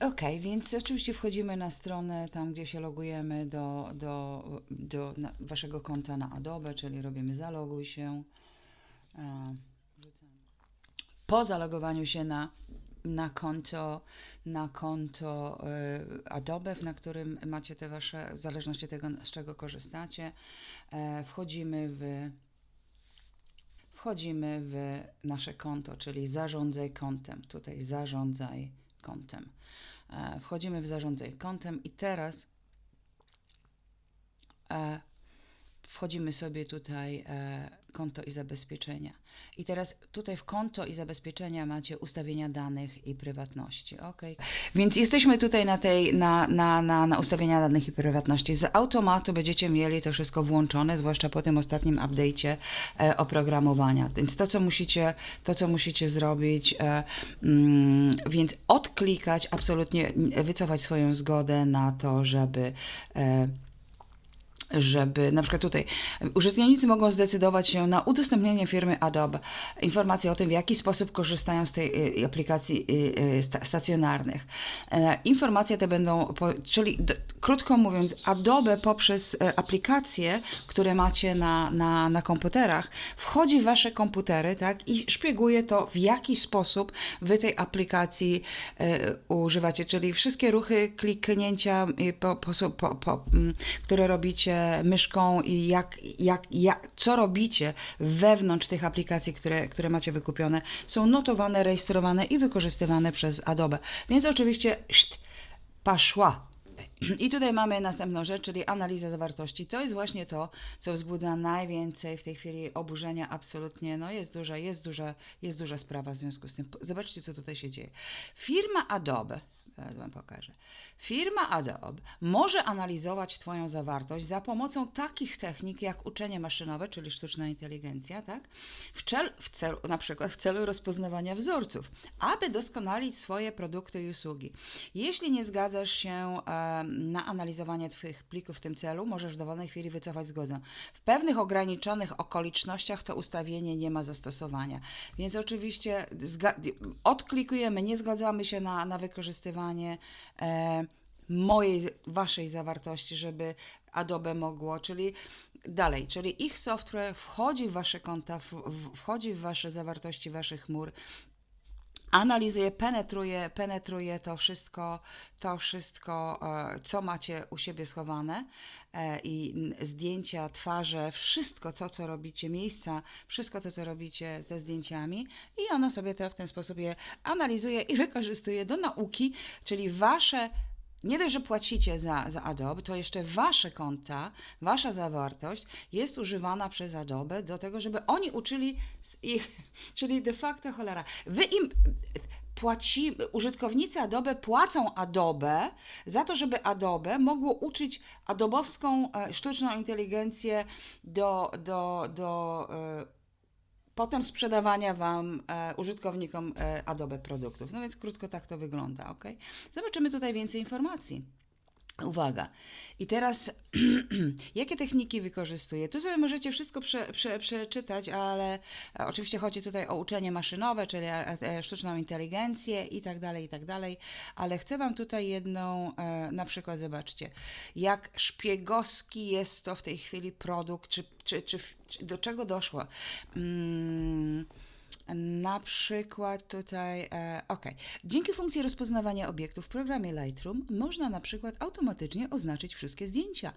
Okej, więc oczywiście wchodzimy na stronę, tam gdzie się logujemy do, do, do waszego konta na Adobe, czyli robimy zaloguj się. E. Po zalogowaniu się na, na konto, na konto e, Adobe, na którym macie te wasze, w zależności od tego, z czego korzystacie, e, wchodzimy w wchodzimy w nasze konto, czyli zarządzaj kontem. Tutaj zarządzaj kontem. E, Wchodzimy w zarządzaj kontem i teraz e, wchodzimy sobie tutaj e, konto i zabezpieczenia. I teraz tutaj w konto i zabezpieczenia macie ustawienia danych i prywatności. ok? Więc jesteśmy tutaj na tej, na, na, na, na ustawienia danych i prywatności. Z automatu będziecie mieli to wszystko włączone, zwłaszcza po tym ostatnim update'cie e, oprogramowania. Więc to, co musicie, to, co musicie zrobić, e, mm, więc odklikać, absolutnie wycofać swoją zgodę na to, żeby e, żeby na przykład tutaj użytkownicy mogą zdecydować się na udostępnienie firmy Adobe informacji o tym, w jaki sposób korzystają z tej y, aplikacji y, y, sta- stacjonarnych. E, Informacje te będą, czyli krótko mówiąc, Adobe poprzez e, aplikacje, które macie na, na, na komputerach, wchodzi w wasze komputery tak, i szpieguje to, w jaki sposób wy tej aplikacji e, używacie, czyli wszystkie ruchy, kliknięcia, po, po, po, mm, które robicie myszką i jak, jak, jak, co robicie wewnątrz tych aplikacji, które, które macie wykupione, są notowane, rejestrowane i wykorzystywane przez Adobe. Więc oczywiście szt, paszła. I tutaj mamy następną rzecz, czyli analiza zawartości. To jest właśnie to, co wzbudza najwięcej w tej chwili oburzenia. Absolutnie, no jest duża, jest duża, jest duża sprawa w związku z tym. Zobaczcie, co tutaj się dzieje. Firma Adobe, zaraz wam pokażę. Firma Adobe może analizować Twoją zawartość za pomocą takich technik jak uczenie maszynowe, czyli sztuczna inteligencja, tak? W, cel, w celu, na przykład w celu rozpoznawania wzorców, aby doskonalić swoje produkty i usługi. Jeśli nie zgadzasz się na analizowanie Twoich plików w tym celu, możesz w dowolnej chwili wycofać zgodę. W pewnych ograniczonych okolicznościach to ustawienie nie ma zastosowania. Więc oczywiście odklikujemy, nie zgadzamy się na, na wykorzystywanie e, mojej, waszej zawartości, żeby Adobe mogło, czyli dalej, czyli ich software wchodzi w wasze konta, w, wchodzi w wasze zawartości waszych chmur, analizuje, penetruje, penetruje to wszystko, to wszystko, e, co macie u siebie schowane e, i zdjęcia, twarze, wszystko to, co robicie, miejsca, wszystko to, co robicie ze zdjęciami. I ono sobie to w ten sposób je analizuje i wykorzystuje do nauki, czyli wasze nie dość, że płacicie za, za Adobe, to jeszcze wasze konta, wasza zawartość jest używana przez Adobe do tego, żeby oni uczyli ich, czyli de facto cholera. Wy im płaci, użytkownicy Adobe płacą Adobe za to, żeby Adobe mogło uczyć adobowską e, sztuczną inteligencję do, do, do e, potem sprzedawania Wam, e, użytkownikom e, Adobe produktów. No więc krótko tak to wygląda, ok? Zobaczymy tutaj więcej informacji. Uwaga. I teraz, jakie techniki wykorzystuję? Tu sobie możecie wszystko prze, prze, przeczytać, ale e, oczywiście chodzi tutaj o uczenie maszynowe, czyli e, e, sztuczną inteligencję i tak dalej, i tak dalej, ale chcę Wam tutaj jedną, na przykład zobaczcie, jak szpiegowski jest to w tej chwili produkt, czy, czy, czy, czy do czego doszło. Mm, na przykład tutaj, e, ok. Dzięki funkcji rozpoznawania obiektów w programie Lightroom można na przykład automatycznie oznaczyć wszystkie zdjęcia,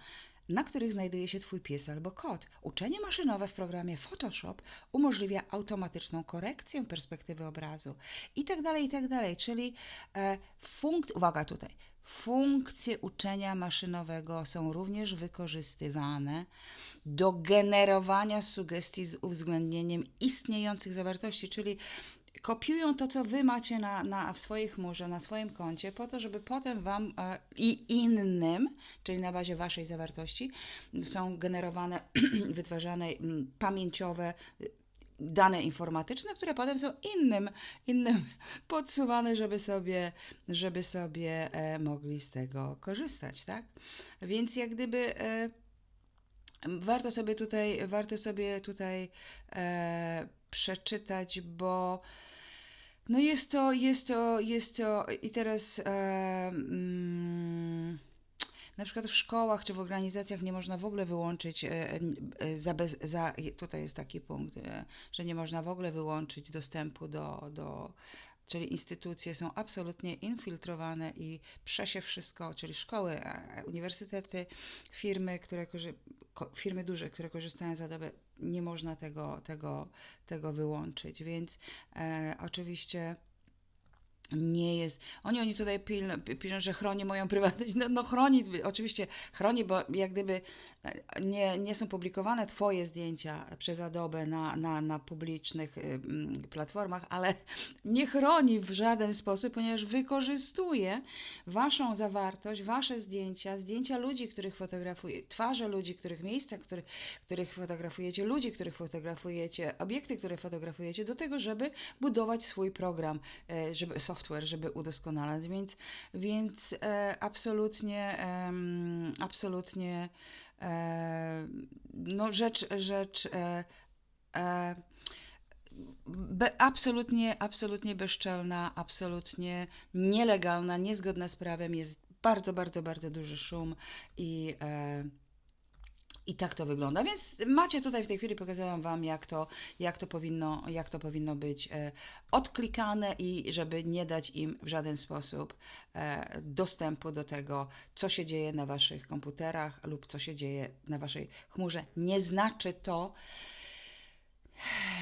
na których znajduje się Twój pies albo kot. Uczenie maszynowe w programie Photoshop umożliwia automatyczną korekcję perspektywy obrazu i tak dalej, i tak. Czyli e, uwaga tutaj, funkcje uczenia maszynowego są również wykorzystywane do generowania sugestii z uwzględnieniem istniejących zawartości, czyli kopiują to, co wy macie na, na, w swojej chmurze, na swoim koncie, po to, żeby potem wam e, i innym, czyli na bazie waszej zawartości, są generowane, wytwarzane mm, pamięciowe y, dane informatyczne, które potem są innym, innym podsuwane, żeby sobie, żeby sobie e, mogli z tego korzystać, tak? Więc jak gdyby e, warto sobie tutaj, warto sobie tutaj e, przeczytać, bo No jest to, jest to, jest to i teraz e, mm, na przykład w szkołach czy w organizacjach nie można w ogóle wyłączyć, e, e, za bez, za, tutaj jest taki punkt, e, że nie można w ogóle wyłączyć dostępu do, do czyli instytucje są absolutnie infiltrowane i przesie wszystko, czyli szkoły, e, uniwersytety, firmy, które firmy duże, które korzystają z Adobe, nie można tego, tego, tego wyłączyć, więc e, oczywiście nie jest. Oni, oni tutaj pilno, że chroni moją prywatność. No, no chroni, oczywiście chroni, bo jak gdyby e, nie, nie są publikowane Twoje zdjęcia przez Adobe na, na, na publicznych mm, platformach, ale nie chroni w żaden sposób, ponieważ wykorzystuje Waszą zawartość, Wasze zdjęcia, zdjęcia ludzi, których fotografuje, twarze ludzi, których miejsca, których, których fotografujecie, ludzi, których fotografujecie, obiekty, które fotografujecie, do tego, żeby budować swój program, e, żeby software, żeby udoskonalać. Więc, więc e, absolutnie, em, absolutnie e, no rzecz, rzecz e, e, be, absolutnie, absolutnie bezczelna, absolutnie nielegalna, niezgodna z prawem. Jest bardzo, bardzo, bardzo duży szum i. E, i tak to wygląda. Więc macie tutaj w tej chwili pokazałam Wam, jak to, jak to, powinno, jak to powinno być e, odklikane i żeby nie dać im w żaden sposób e, dostępu do tego, co się dzieje na Waszych komputerach lub co się dzieje na Waszej chmurze. Nie znaczy to,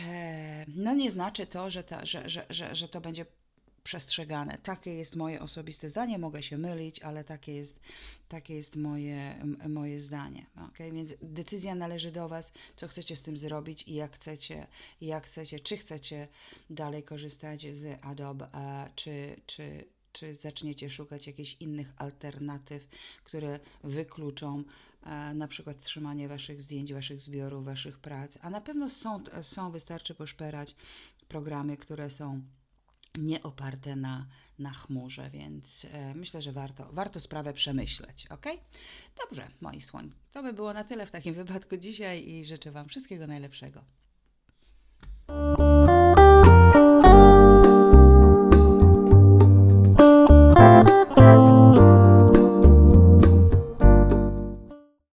e, no nie znaczy to, że, ta, że, że, że, że to będzie przestrzegane. Takie jest moje osobiste zdanie, mogę się mylić, ale takie jest, takie jest moje, moje zdanie. Okay? Więc decyzja należy do Was, co chcecie z tym zrobić i jak chcecie, jak chcecie, czy chcecie dalej korzystać z Adobe, czy, czy, czy zaczniecie szukać jakichś innych alternatyw, które wykluczą e, na przykład trzymanie Waszych zdjęć, Waszych zbiorów, Waszych prac. A na pewno są, są wystarczy poszperać programy, które są nie oparte na, na chmurze, więc e, myślę, że warto, warto sprawę przemyśleć, ok? Dobrze, moi słoń, to by było na tyle w takim wypadku dzisiaj i życzę Wam wszystkiego najlepszego.